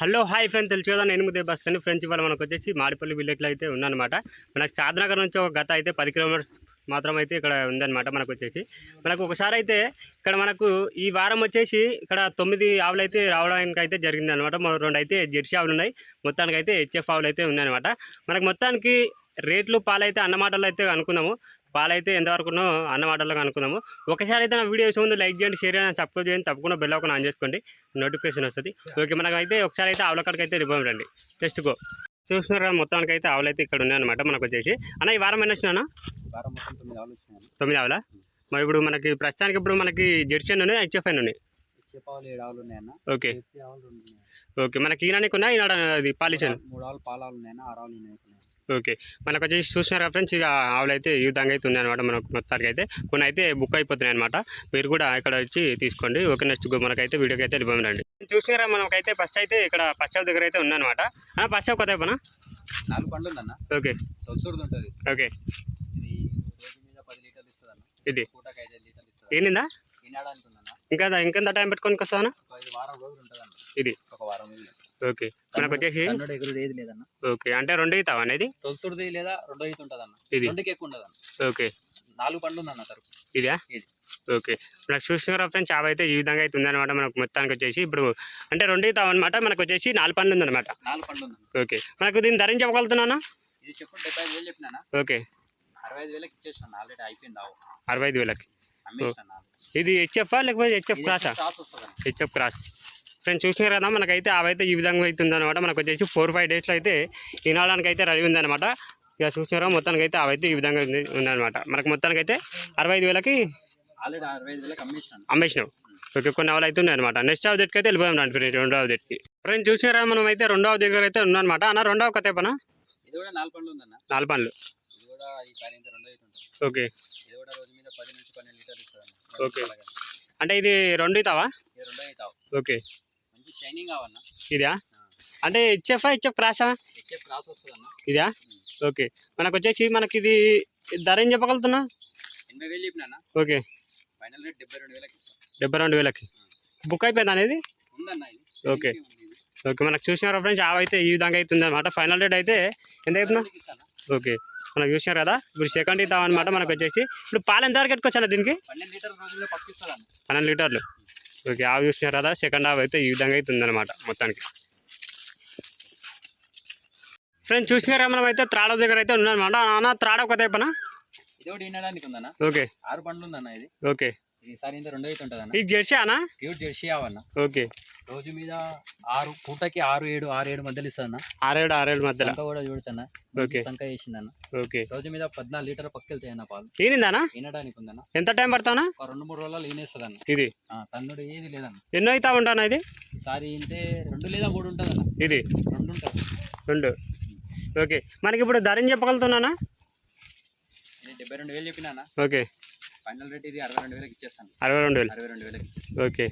Hello hi friend తెలుసు కదా నేను బస్ కానీ ఫ్రెండ్స్ ఇవాళ మనకు వచ్చేసి మాడిపల్లి విలేజ్లో అయితే ఉందన్నమాట. మనకు చాదనగర్ నుంచి ఒక గత అయితే పది కిలోమీటర్స్ మాత్రం అయితే ఇక్కడ ఉందన్నమాట మనకు వచ్చేసి. మనకు ఒకసారి అయితే ఇక్కడ మనకు ఈ వారం వచ్చేసి ఇక్కడ తొమ్మిది ఆవులు అయితే రావడానికి అయితే జరిగింది అనమాట రెండు అయితే జెర్సీ ఆవులు ఉన్నాయి. మొత్తానికి అయితే హెచ్ఎఫ్ ఆవులు అయితే ఉన్నాయన్నమాట మనకు మొత్తానికి రేట్లు పాలైతే అన్నమాటలు అయితే అనుకున్నాము. పాలైతే ఎంతవరకునో అన్న మాటల్లో అనుకుందాము. ఒకసారి అయితే నా వీడియో చూసే ముందు లైక్ చేయండి షేర్ చేయండి సబ్స్క్రైబ్ చేయండి. తప్పకుండా బెల్ ఒకటి ఆన్ చేసుకోండి. నోటిఫికేషన్ వస్తుంది. ఓకే మనకు అయితే ఒకసారి అయితే ఆవుల కాడికి అయితే రిపోమ్ రండి. Next go. చూస్తున్నారు మొత్తానికి అయితే ఆవులు అయితే ఇక్కడ ఉన్నాయన్నమాట మనకు వచ్చేసి. అన్న ఈ వారం ఎన్ని వచ్చినా వారం మొత్తం తొమ్మిది ఆవులు మరి ఇప్పుడు మనకి ప్రస్తుతానికి ఇప్పుడు మనకి జెర్సీ అని ఉన్నాయి హెచ్ఎఫ్ అని ఉన్నాయి? ఓకే. ఉన్నాయి. ఓకే మనకి ఈనానికి ఉన్నాయి ఈనాడు అది పాలిషన్ మూడు ఆవులు పాల ఆవులు ఉన్నాయన్న ఆరు ఆవులు ఉన్నాయి. ఓకే. మనకు వచ్చేసి చూసినారా ఫ్రెండ్స్? ఇక ఆవులు అయితే ఈ విధంగా అయితే ఉన్నాయన్నమాట మనకు మొత్తానికి అయితే కొన్ని అయితే బుక్ అయిపోతున్నాయి అనమాట మీరు కూడా ఇక్కడ వచ్చి తీసుకోండి. ఓకే నెక్స్ట్ మనకైతే వీడియోకి అయితే వెళ్ళిపోయి రండి చూసినారా మనకైతే ఫస్ట్ అయితే ఇక్కడ పశ్చావ్ దగ్గర అయితే ఉందన్నమాట. పశ్చావ్ కొత్త అయిపోనా నాలుగు పండ్లు ఉందన్న. ఓకే. ఉంటుంది. ఓకే. ఇది ఉందన్న. ఇంకా ఇంకెంత టైం పెట్టుకొని వస్తానా ఇది? ఒక వారం ఓకే. మనకు వచ్చేసి ఏది లేదన్న. ఓకే. అంటే రెండు అవుతావా అనేది? తొలసూరుది లేదా? రెండో ఉంటుంది అన్న ఇది. రెండుకి ఎక్కువ ఉండదు అన్న ఓకే. నాలుగు పండ్లు ఉందన్న తరుపు. ఇదా? ఇది. ఓకే. మనకు చూసినారా ఫ్రెండ్స్ చావ అయితే ఈ విధంగా అయితే ఉందన్నమాట మనకు మొత్తానికి వచ్చేసి. ఇప్పుడు అంటే రెండు అవుతాం అనమాట మనకు వచ్చేసి నాలుగు పనులు ఉందన్నమాట. నాలుగు పండ్లు ఓకే. మనకు దీన్ని ధరించగలుగుతున్నానా ఇది చెప్పు డెబ్బై ఐదు వేలు చెప్పినా ఓకే. అరవై ఐదు వేలకి ఇచ్చేసిన ఆల్రెడీ అయిపోయింది ఆవు. అరవై ఐదు వేలకి. అమ్మేసాను ఇది హెచ్ఎఫ్ లేకపోతే హెచ్ఎఫ్ క్రాసా? HF cross. ఫ్రెండ్స్ చూసినారు కదా మనకైతే అవైతే ఈ విధంగా అయితే ఉందన్నమాట మనకు వచ్చేసి ఫోర్ ఫైవ్ డేస్లో అయితే వినడానికి అయితే రెడీ ఉందన్నమాట. ఇక చూసినారా మొత్తానికి అయితే అవైతే ఈ విధంగా ఉంది ఉందన్నమాట. మనకు మొత్తానికి అయితే అరవై ఐదు వేలకి అమ్మేసినావు ఓకే కొన్ని అవలు అయితే ఉన్నాయన్నమాట. నెక్స్ట్ ఆవు దగ్గరికి అయితే వెళ్ళిపోయాం రండి ఫ్రెండ్స్ రెండవ దగ్గరికి ఫ్రెండ్స్ చూసినారా మనం అయితే రెండవ దగ్గర అయితే ఉందన్నమాట అన్న రెండవ కథ పనా ఇది కూడా నాలుగు పండ్లు రెండో ఓకే. ఓకే. అంటే ఇది రెండు రెండో అవుతావు ఓకే. షైనింగ్ ఇదా? అంటే హెచ్ఎఫ్ హెచ్ఎఫ్ వస్తుంది అన్న ఇదా? ఓకే. మనకు వచ్చేసి మనకి ఇది ధర ఏం చెప్పగలుగుతున్నా? ఎనభై వేలు చెప్పినా ఓకే. ఫైనల్ రేట్ డెబ్బై రెండు వేలకి ఇస్తాను డెబ్బై రెండు వేలకి. బుక్ అయిపోయింది అనేది? ఉందన్న ఓకే. ఓకే. మనకు చూసినారా ఫ్రెండ్స్? ఆవు అయితే ఈ విధంగా అయితే ఉందన్నమాట ఫైనల్ రేట్ అయితే ఎంత చెప్పినా ఓకే. మనకు చూసినారు కదా? ఇప్పుడు సెకండ్ ఇద్దాం అనమాట మనకు వచ్చేసి ఇప్పుడు పాలు ఎంత వరకు ఎట్టుకోవచ్చు దీనికి? పన్నెండు లీటర్లు. ఓకే ఆవు చూసినారు కదా సెకండ్ ఆవు అయితే ఈ విధంగా అయితే ఉందన్నమాట మొత్తానికి. ఫ్రెండ్స్ చూసినారా మనం అయితే త్రాడ దగ్గర అయితే ఉందన్నమాట. అన్న త్రాడ ఒక పనా ఇది ఒకటి వినడానికి ఉందన్న. ఓకే. ఆరు పండ్లు ఉందన్న ఇది. ఓకే. ఇది ఈసారి ఇంత రెండో అయితే ఉంటుంది అన్న ఇది జెర్సీ అనా ప్యూర్ జెర్సీ అవన్న ఓకే. రోజు మీద ఆరు పూటకి ఆరు ఏడు ఆరు ఏడు మధ్యలో ఇస్తుంది అన్న ఆరేడు ఆరేడు మధ్యలో? సంక కూడా చూడొచ్చన్న. ఓకే. సంక వేసిందన్న. ఓకే. రోజు మీద పద్నాలుగు లీటర్ పక్కెళ్తాయి అన్న పాలు. ఈనిందానా? వినడానికి ఉందన్న. ఎంత టైం పడతానా ఒక రెండు మూడు రోజుల్లో ఈనేస్తుంది అన్న ఇది తన్నుడు ఏది లేదన్న. ఎన్నో అవుతా ఉంటానా ఇది? ఈసారి ఇంతే రెండు లేదా మూడు ఉంటుంది అన్న ఇది? రెండు ఉంటుంది. రెండు. ఓకే. మనకి ఇప్పుడు ధర ఏం చెప్పగలుగుతున్నానా? డెబ్బై రెండు వేలు చెప్పినా అన్న ఓకే. ఫైనల్ రేట్ ఇది అరవై రెండు వేలకి ఇచ్చేస్తాను. అరవై రెండు వేలు. అరవై రెండు వేలకి ఓకే.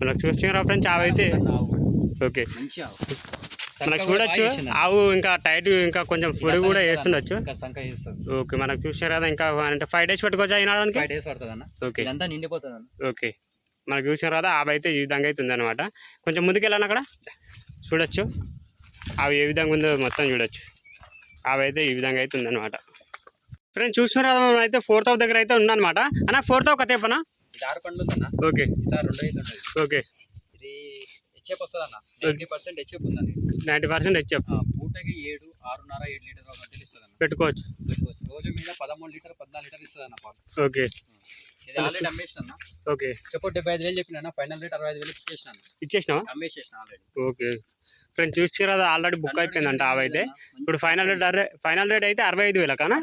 మనకు ఫ్రెండ్స్ ఆవు అయితే ఆవు. ఓకే. మంచి ఆవు. మనకు చూడొచ్చు. ఆవు ఇంకా టైట్ ఇంకా కొంచెం ఇంకా కూడా వేస్తుండొచ్చు. ఓకే మనకు చూసినారు కదా ఇంకా అంటే ఫైవ్ డేస్ పెట్టుకోవచ్చు ఫైవ్ డేస్ పడుతుంది అన్న. ఓకే. ఇదంతా నిండిపోతుంది అన్న. ఓకే. మనకు చూసినారు కదా ఆవు అయితే ఈ విధంగా అయితే ఉందన్నమాట. కొంచెం ముందుకు వెళ్ళాను అక్కడ? చూడొచ్చు. అవి ఏ విధంగా ఉందో మొత్తం చూడొచ్చు. అవి అయితే ఈ విధంగా అయితే ఉందన్నమాట. ఫ్రెండ్స్ చూసినారు? కదా మనం అయితే ఫోర్త్ ఆఫ్ దగ్గర అయితే ఉందన్నమాట అన్న ఫోర్త్ ఆఫ్ కథ చెప్పనా? ఇది ఆరు పండ్లు ఉందన్న. ఓకే. రెండు ఉంటుంది. ఓకే. ఇది హెచ్ఎఫ్ వస్తుంది అన్న నైంటీ పర్సెంట్ హెచ్ఎఫ్ ఉందండి. నైంటీ పర్సెంట్ హెచ్ఎఫ్ పూటకి ఏడు ఆరున్నర ఏడు లీటర్ మధ్యలో ఇస్తుంది అన్న పెట్టుకోవచ్చు. పెట్టుకోవచ్చు. రోజు మీద పదమూడు లీటర్ పద్నాలుగు లీటర్ ఇస్తుంది అన్న పాలు. ఓకే. ఇది ఆల్రెడీ అమ్మేసిన అన్న ఓకే. చెప్పు డెబ్బై ఐదు వేలు చెప్పిన ఫైనల్ రేట్ అరవై ఐదు వేలు ఇచ్చేసిన అమ్మేసేసిన ఆల్రెడీ ఓకే. ఫ్రెండ్స్ చూసినారు కదా ఆల్రెడీ బుక్ అయిపోయిందంట అయితే ఇప్పుడు ఫైనల్ రేట్ అరవై ఫైనల్ రేట్ అయితే అరవై ఐదు వేలకానా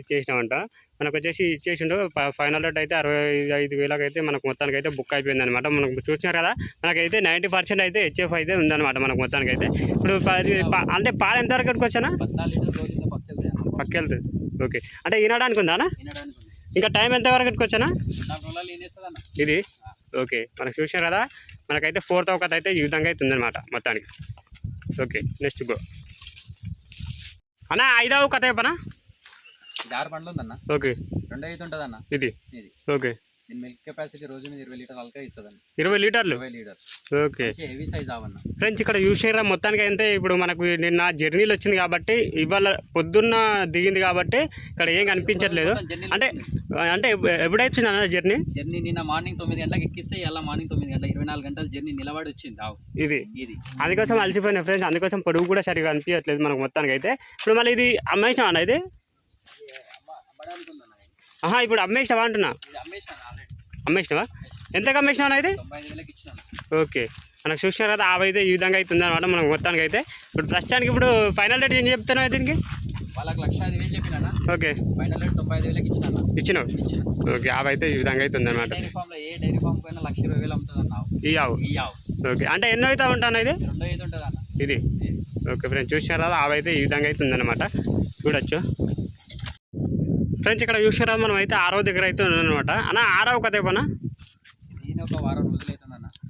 ఇచ్చేసినామంట. మనకు వచ్చేసి ఇచ్చేసిండు ఫైనల్ రేట్ అయితే అరవై ఐదు వేలకు అయితే మనకు మొత్తానికి అయితే బుక్ అయిపోయింది అనమాట మనకు చూసినారు కదా మనకైతే నైంటీ పర్సెంట్ అయితే హెచ్ఎఫ్ అయితే ఉందన్నమాట మనకు మొత్తానికి అయితే ఇప్పుడు అంటే పాలు ఎంతవరకు వచ్చానా? పద్నాలుగు లీటర్ రోజు ఇంత పక్కకెళ్తాయి అన్న. పక్క వెళ్తుంది ఓకే. అంటే ఈనడానికి ఉందానా ఇంకా టైం వచ్చానా? రోజులు ఈనేస్తుంది అన్న ఇది? ఓకే. మనకు చూసినారు కదా మనకైతే ఫోర్త్ అవకత అయితే ఈ విధంగా అయితే ఉందన్నమాట మొత్తానికి. ఓకే నెక్స్ట్ గో అన్న ఐదవ కథ చెప్పనా? ఇది ఆరు పండ్లు ఉందన్న. ఓకే. రెండు అయితే ఉంటుంది అన్న ఇది. ఇది. ఓకే. దీని మిల్క్ కెపాసిటీ రోజు మీద ఇరవై లీటర్ అల్కా ఇస్తుందండి. ఇరవై లీటర్లు? ఇరవై లీటర్ ఓకే. హెవీ సైజ్ ఆవన్న. ఫ్రెండ్స్ ఇక్కడ చూసారా మొత్తానికి అయితే ఇప్పుడు మనకు నిన్న జర్నీలు వచ్చింది కాబట్టి ఇవాళ పొద్దున్న దిగింది కాబట్టి ఇక్కడ ఏం కనిపించట్లేదు. అంటే అంటే ఎప్పుడైతే జర్నీ జర్నీ నిన్న మార్నింగ్ తొమ్మిది గంటలకు ఎక్కిస్తే ఇలా మార్నింగ్ తొమ్మిది గంటల ఇరవై నాలుగు గంటల జర్నీ నిలబడి వచ్చింది ఆవు. ఇది? ఇది. అందుకోసం అలసిపోయిన ఫ్రెండ్స్ అందుకోసం పొడుగు కూడా సరిగా అనిపించట్లేదు మనకు మొత్తానికి అయితే. ఇప్పుడు మళ్ళీ ఇది అమ్మేసాం అన్న ఆహా ఇప్పుడు అమ్మేసావా అంటున్నా? అమ్మేసినావా? ఎంతకు అమ్మేసినావు ఇచ్చినాను. ఓకే. మనకు చూసిన తర్వాత ఆవు అయితే ఈ విధంగా అయితే ఉందన్నమాట మనకు మొత్తానికి అయితే ఇప్పుడు ప్రస్తుతానికి ఇప్పుడు ఫైనల్ రేట్ ఏం చెప్తున్నావు దీనికి? వాళ్ళకి లక్ష ఐదు వేలు చెప్పినా ఓకే. ఫైనల్ రేట్ తొంభై ఐదు వేలకు ఇచ్చినా ఇచ్చినావు? ఇచ్చిన. ఓకే ఆవు అయితే ఈ విధంగా అయితే ఉందన్నమాట డైరీ ఫామ్లో ఏ డైరీ ఫామ్ పైన లక్ష ఇరవై వేలు అమ్ముతుంది. ఈ ఆవు? ఈ ఆవు. ఓకే అంటే ఎన్నో అయితే ఉంటాను ఇది? రెండో ఐదు ఉంటుంది అన్న ఇది. ఓకే ఫ్రెండ్స్ చూసారా ఆవు అయితే ఈ విధంగా అయితే ఉందన్నమాట చూడొచ్చు. ఫ్రెండ్స్ ఇక్కడ చూసారా మనం అయితే ఆరో దగ్గర అయితే ఉందన్నమాట అన్న ఈయన ఒక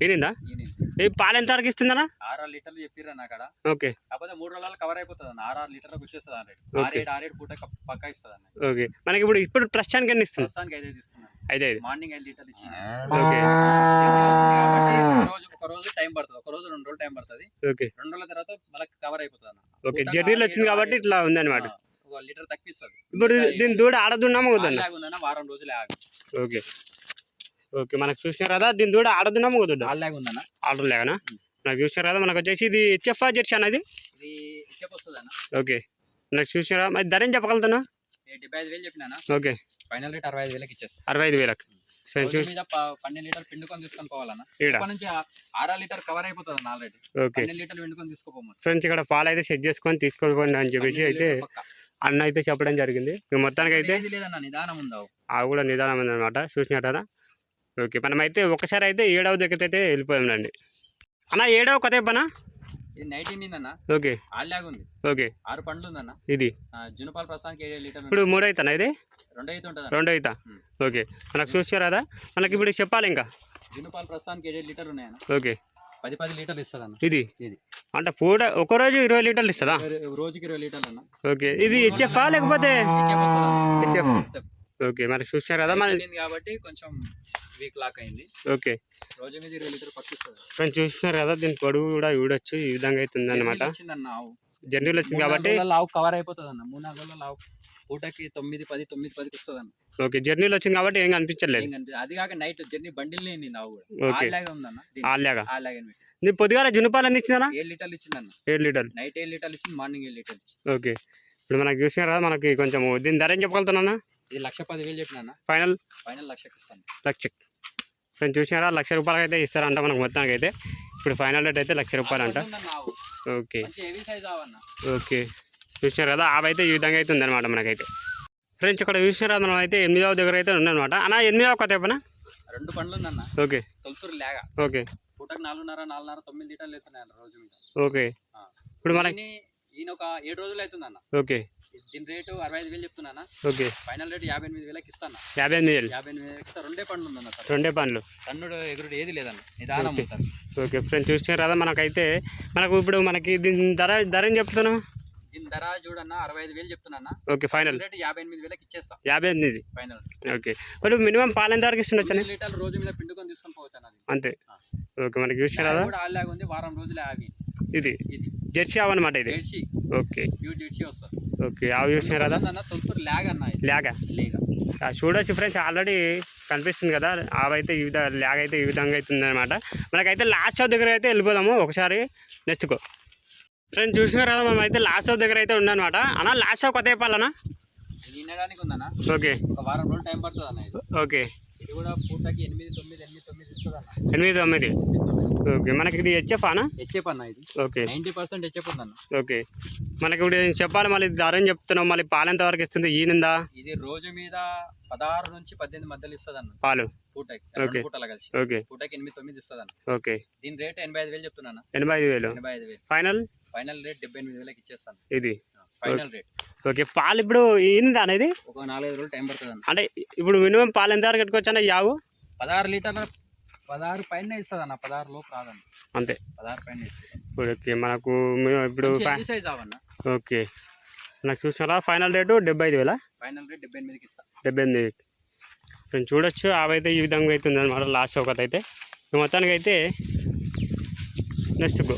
ఏనిందా ఈయన ఈ పాలు ఎంత వరకు ఇస్తుందన్నా? ఆరు ఆరు లీటర్లు చెప్పిర్రు అక్కడ. ఓకే. కాకపోతే మూడు రోజులు కవర్ అయిపోతుంది అన్న ఆరు ఆరు లీటర్లకు వచ్చేస్తుంది అన్న. ఆరేడు ఆరేడు పూట పక్కా ఇస్తుంది అన్న ఓకే. మనకి ఇప్పుడు ఇప్పుడు ప్రస్తుతానికి ఎన్ని ఇస్తుంది? ప్రస్తుతానికి ఐదు ఇస్తున్నాను ఐదు ఐదు. మార్నింగ్ ఐదు లీటర్లు ఇచ్చింది ఓకే. రోజు ఒక రోజు టైం పడుతుంది. ఒక రోజు రెండు రోజులు టైం పడుతుంది. ఓకే. రెండు రోజుల తర్వాత మళ్ళీ కవర్ అయిపోతుంది అన్న ఓకే జర్నీలో ఆరు, వచ్చింది కాబట్టి ఆరు, ఇట్లా ఉందన్నమాట. లీటర్ తగ్గిస్తుంది ఇప్పుడు దీని దూడ ఆడదున్నామా వారం రోజులే ఆగి ఓకే. ఓకే మనకు చూసినారు కదా దీని దూడ ఆడదున్నామా వద్దా ఆల్లాగా ఉందన్న ఆర్డర్ లేకనా నాకు చూసినారు కదా మనకు వచ్చేసి ఇది హెచ్ఎఫ్ జెర్సీ అన్నది ఓకే. నాకు చూసినారా మరి ధర ఏం చెప్పగలుగుతున్నా డెబ్బై ఐదు వేలు చెప్పినా ఓకే. ఫైనల్ రేట్ అరవై ఐదు వేలకి ఇచ్చేస్తాను అరవై ఐదు వేలకు. పన్నెండు లీటర్ పిండుకొని తీసుకొని పోవాలన్న. నుంచి ఆరా లీటర్ కవర్ అయిపోతుంది ఆల్రెడీ. ఓకే. లీటర్లు పిండుకొని తీసుకోపోమని. ఫ్రెండ్స్ ఇక్కడ పాలు అయితే సెట్ చేసుకొని తీసుకోండి అని చెప్పేసి అయితే అన్న అయితే చెప్పడం జరిగింది. మొత్తానికి అయితే ఆ కూడా నిదానం ఉందన్నమాట. చూసినారు కదా ఓకే మనం అయితే ఒకసారి అయితే ఏడవ దగ్గర అయితే వెళ్ళిపోయామండి. అన్న ఏడవ కథ పనా ఇది నైట్ అన్న ఓకే. ఓకే. ఆరు పండ్లు ఉందన్న ఇది. ఆ, జునపాల ప్రస్తుతానికి ఏడు లీటర్ ఇప్పుడు మూడు అవుతానా ఇది? రెండు అయితే రెండు అవుతా. ఓకే. మనకు చూసారు కదా మనకి ఇప్పుడు చెప్పాలి ఇంకా జునపాల ప్రస్తుతానికి ఏడు లీటర్ ఉన్నాయన్న. ఓకే. పది పది లీటర్లు ఇస్తుంది అన్న ఇది? ఇది. అంటే పూట ఒక రోజు ఇరవై లీటర్లు ఇస్తుందా? రోజుకి ఇరవై లీటర్లు అన్న. ఓకే. ఇది హెచ్ఎఫా లేకపోతే? హెచ్ఎఫ్. ఓకే. మరి చూసారు కదా వెళ్ళింది కాబట్టి కొంచెం వీక్ లాక్ అయింది. ఓకే. రోజు మీద ఇరవై లీటర్ పక్కిస్తుంది కొంచెం చూసినారు కదా దీని పొడుగు కూడా చూడొచ్చు ఈ విధంగా వచ్చిందన్న ఆవు. జర్నీలు వచ్చింది కాబట్టి? లావు కవర్ అయిపోతుంది అన్న మూడు నాలుగు లావు పూటకి తొమ్మిది పది తొమ్మిది పదికి వస్తుంది అన్న ఓకే జర్నీలు వచ్చింది కాబట్టి ఏం కనిపించలేదు అది కాక నైట్ జర్నీ బండిల్ ఆలాగే ఉందన్న ఆల్లాగా నీ పొద్దుగాల జునుపాలు అన్ని ఇచ్చిందా ఏడు లీటర్లు ఇచ్చిందన్న. ఏడు లీటర్లు? నైట్ ఏడు లీటర్లు ఇచ్చింది మార్నింగ్ ఏడు లీటర్లు ఓకే. ఇప్పుడు మనకు చూసినారు కదా మనకి కొంచెం దీని ధర ఏం చెప్పగలుగుతున్నా ఇది లక్ష పదివేలు చెప్పిన ఫైనల్? ఫైనల్ లక్షకి ఇస్తాను. లక్ష కొంచెం చూసినారా? లక్ష రూపాయలకి అయితే ఇస్తారంట మనకు మొత్తానికి అయితే ఇప్పుడు ఫైనల్ రేట్ అయితే లక్ష రూపాయలు అంట ఓకే. ఓకే. చూసినారు కదా ఆవు అయితే ఈ విధంగా అయితే ఉందన్నమాట మనకైతే. ఫ్రెండ్స్ ఇక్కడ మనం అయితే ఎనిమిదవ దగ్గర అయితే ఉందన్నమాట. అన్న ఎనిమిదవ కొత్త చెప్పనా? రెండు పండ్లు ఉందన్న ఓకే. తొలసూరు లేగ. ఓకే. పూటకి నాలుగున్నర నాలుగున్నర తొమ్మిది లీటర్లు అవుతున్నాయి అన్న రోజు మీద. ఓకే. ఇప్పుడు మనకి ఈయన- ఒక ఏడు రోజులు అవుతుందన్న. ఓకే. దీని రేటు అరవై ఐదు వేలు చెప్తున్నా ఓకే. ఫైనల్ రేటు యాభై ఎనిమిది వేలకి ఇస్తాను యాభై ఎనిమిది వేలు. యాభై ఎనిమిది వేలకి రెండే పండ్లు ఉందన్న రెండే పనులు కన్నుడు ఎగురుడు ఏది లేదన్న. నిదానం ఓకే. ఫ్రెండ్స్ చూసినారు కదా మనకైతే మనకు ఇప్పుడు మనకి దీని ధర ధర ఏం చెప్తున్నావు? దీని ధర చూడన్న అరవై ఐదు వేలు చెప్తున్నా ఓకే ఫైనల్. రేటు యాభై ఎనిమిది వేలకి ఇచ్చేస్తా. యాభై ఎనిమిది. Final okay. ఇప్పుడు మినిమం పాలు ఎంత వరకు ఇస్తుండొచ్చు లీటర్లు రోజు మీద పిండుకొని తీసుకొని పోవచ్చు అన్నది అంతే. ఓకే మనకి కూడా ఆల్లాగా ఉంది వారం రోజులే ఆగి. ఇది. ఇది. జెర్సీ ఆవు అనమాట ఇది. జెర్సీ. ఓకే. ప్యూర్ జెర్సీ వస్తుంది. ఓకే ఆవు చూసినారు కదా అన్న తొలసూరు లాగ్ అన్న ఇది. లేక లేగ చూడొచ్చు ఫ్రెండ్స్ ఆల్రెడీ కనిపిస్తుంది కదా ఆవు అయితే ఈ విధంగా ల్యాగ్ అయితే ఈ విధంగా అయితే ఉందన్నమాట మనకైతే లాస్ట్ దగ్గర అయితే వెళ్ళిపోదాము ఒకసారి నెక్స్ట్కో ఫ్రెండ్స్ చూసినారు కదా మనం అయితే లాస్ట్ హౌస్ దగ్గర అయితే ఉందన్నమాట. అన్న లాస్ట్ హౌస్ కొత్త చెప్పాలన్నా? ఇది నిన్నడానికి ఉందన్న. ఓకే. ఒక వారం రోజులు టైం పడుతుంది అన్న ఇది. ఓకే. ఇది కూడా పూటకి ఎనిమిది తొమ్మిది ఎనిమిది తొమ్మిది ఇస్తుంది అన్న ఎనిమిది తొమ్మిది. ఓకే. మనకి ఇది హెచ్ఎఫ్ అనా హెచ్ఎఫ్ అన్న? ఇది. ఓకే. నైంటీ పర్సెంట్ హెచ్ఎఫ్ ఉందన్న. ఓకే. మనకి ఇప్పుడు చెప్పాలి మళ్ళీ ధర ఏం చెప్తున్నావు మళ్ళీ పాలు ఎంత వరకు ఇస్తుంది ఈనిందా ఇది రోజు మీద పదహారు నుంచి పద్దెనిమిది మధ్యలో ఇస్తుంది అన్న పాలు. పూటకి ఓకే. రెండు పూటలు కలిసి. ఓకే. పూటకి ఎనిమిది తొమ్మిది ఇస్తుంది అన్న ఓకే. దీని రేట్ ఎనభై ఐదు వేలు చెప్తున్నాను? ఎనభై ఐదు వేలు. ఎనభై ఐదు వేలు. ఫైనల్ ఫైనల్ రేట్ డెబ్బై ఎనిమిది వేలకి ఇచ్చేస్తాను. ఇది. Final rate. ఓకే పాలు ఇప్పుడు ఈనిందా అనేది ఒక నాలుగైదు రోజులు టైం పడుతుంది అన్న అంటే ఇప్పుడు మినిమం పాలు ఎంత వరకు పెట్టుకోవచ్చు అన్న యావు పదహారు లీటర్ల పదహారు పైన ఇస్తుంది అన్న పదహారు లోపు రాదన్న. అంతే. ఇప్పుడు ఓకే మనకు ఇప్పుడు ఓకే. నాకు చూసినారా ఫైనల్ రేటు డెబ్బై ఐదు వేల? ఫైనల్ రేట్ డెబ్బై ఎనిమిదికి డెబ్బై ఎనిమిది కొంచెం చూడొచ్చు అవైతే ఈ విధంగా అయితే ఉందన్నమాట లాస్ట్ ఒకటి అయితే మొత్తానికి అయితే నెక్స్ట్ గో.